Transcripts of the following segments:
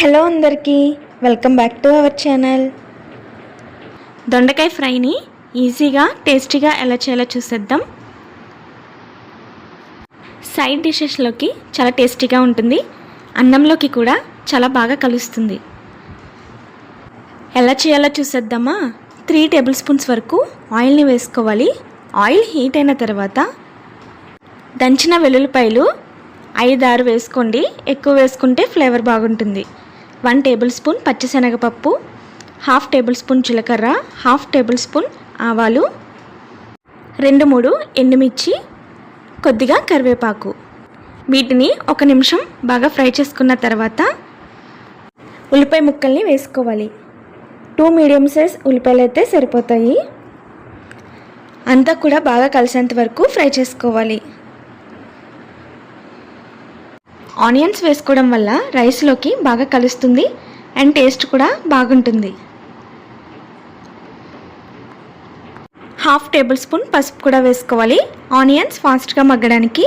Hello అందరికీ welcome back to our channel. దొండకాయ ఫ్రైని ఈజీగా టేస్టీగా ఎలా చేయాలో చూసేద్దాం. సైడ్ డిషెస్లోకి చాలా టేస్టీగా ఉంటుంది. అన్నంలోకి కూడా చాలా బాగా కలుస్తుంది. ఎలా చేయాలో చూసేద్దామా? త్రీ టేబుల్ స్పూన్స్ వరకు ఆయిల్ని వేసుకోవాలి. ఆయిల్ హీట్ అయిన తర్వాత దంచిన వెల్లుల్లిపాయలు ఐదు ఆరు వేసుకోండి. ఎక్కువ వేసుకుంటే ఫ్లేవర్ బాగుంటుంది. వన్ టేబుల్ స్పూన్ పచ్చిశనగపప్పు హాఫ్ టేబుల్ స్పూన్ జీలకర్ర హాఫ్ టేబుల్ స్పూన్ ఆవాలు రెండు మూడు ఎండుమిర్చి కొద్దిగా కరివేపాకు. వీటిని ఒక నిమిషం బాగా ఫ్రై చేసుకున్న తర్వాత ఉల్లిపాయ ముక్కల్ని వేసుకోవాలి. టూ మీడియం సైజ్ ఉల్లిపాయలు అయితే సరిపోతాయి. అంతా కూడా బాగా కలిసేంత వరకు ఫ్రై చేసుకోవాలి. ఆనియన్స్ వేసుకోవడం వల్ల రైస్లోకి బాగా కలుస్తుంది అండ్ టేస్ట్ కూడా బాగుంటుంది. హాఫ్ టేబుల్ స్పూన్ పసుపు కూడా వేసుకోవాలి. ఆనియన్స్ ఫాస్ట్గా మగ్గడానికి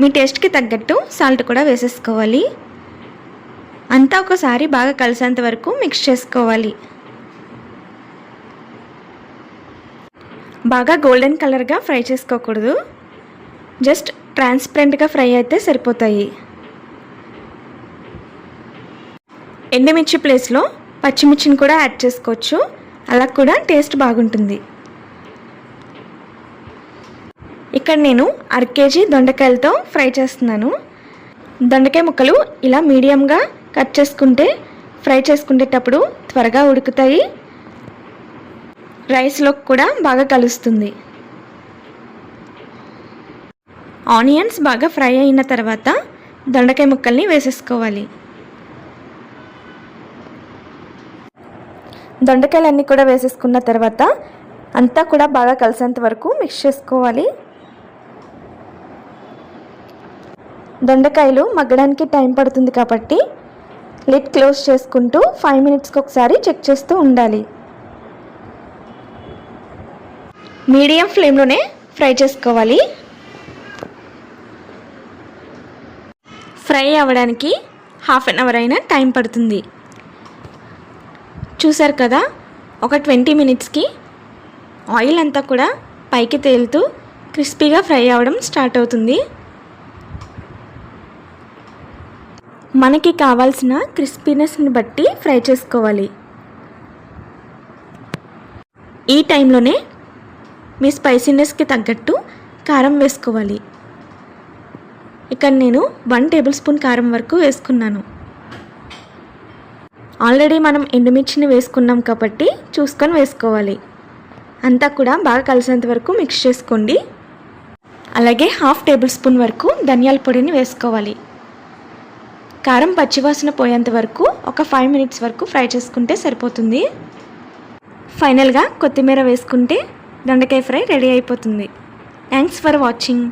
మీ టేస్ట్కి తగ్గట్టు సాల్ట్ కూడా వేసేసుకోవాలి. అంతా ఒకసారి బాగా కలిసేంత వరకు మిక్స్ చేసుకోవాలి. బాగా గోల్డెన్ కలర్గా ఫ్రై చేసుకోకూడదు. జస్ట్ ట్రాన్స్పరెంట్గా ఫ్రై అయితే సరిపోతాయి. ఎండుమిర్చి ప్లేస్లో పచ్చిమిర్చిని కూడా యాడ్ చేసుకోవచ్చు. అలా కూడా టేస్ట్ బాగుంటుంది. ఇక్కడ నేను అర కేజీ దొండకాయలతో ఫ్రై చేస్తున్నాను. దొండకాయ ముక్కలు ఇలా మీడియంగా కట్ చేసుకుంటే ఫ్రై చేసుకునేటప్పుడు త్వరగా ఉడుకుతాయి. రైస్లో కూడా బాగా కలుస్తుంది. ఆనియన్స్ బాగా ఫ్రై అయిన తర్వాత దొండకాయ ముక్కల్ని వేసేసుకోవాలి. దొండకాయలన్నీ కూడా వేసేసుకున్న తర్వాత అంతా కూడా బాగా కలిసేంత వరకు మిక్స్ చేసుకోవాలి. దొండకాయలు మగ్గడానికి టైం పడుతుంది కాబట్టి లిడ్ క్లోజ్ చేసుకుంటూ ఫైవ్ మినిట్స్కి ఒకసారి చెక్ చేస్తూ ఉండాలి. మీడియం ఫ్లేమ్లోనే ఫ్రై చేసుకోవాలి. ఫ్రై అవ్వడానికి హాఫ్ అన్ అవర్ అయినా టైం పడుతుంది. చూసారు కదా? ఒక ట్వంటీ మినిట్స్కి ఆయిల్ అంతా కూడా పైకి తేలుతూ క్రిస్పీగా ఫ్రై అవ్వడం స్టార్ట్ అవుతుంది. మనకి కావాల్సిన క్రిస్పీనెస్ని బట్టి ఫ్రై చేసుకోవాలి. ఈ టైంలోనే మీ స్పైసీనెస్కి తగ్గట్టు కారం వేసుకోవాలి. ఇక్కడ నేను వన్ టేబుల్ స్పూన్ కారం వరకు వేసుకున్నాను. ఆల్రెడీ మనం ఎండుమిర్చిని వేసుకున్నాం కాబట్టి చూసుకొని వేసుకోవాలి. అంతా కూడా బాగా కలిసేంత వరకు మిక్స్ చేసుకోండి. అలాగే హాఫ్ టేబుల్ స్పూన్ వరకు ధనియాల పొడిని వేసుకోవాలి. కారం పచ్చివాసన పోయేంత వరకు ఒక ఫైవ్ మినిట్స్ వరకు ఫ్రై చేసుకుంటే సరిపోతుంది. ఫైనల్గా కొత్తిమీర వేసుకుంటే దొండకాయ ఫ్రై రెడీ అయిపోతుంది. Thanks for watching.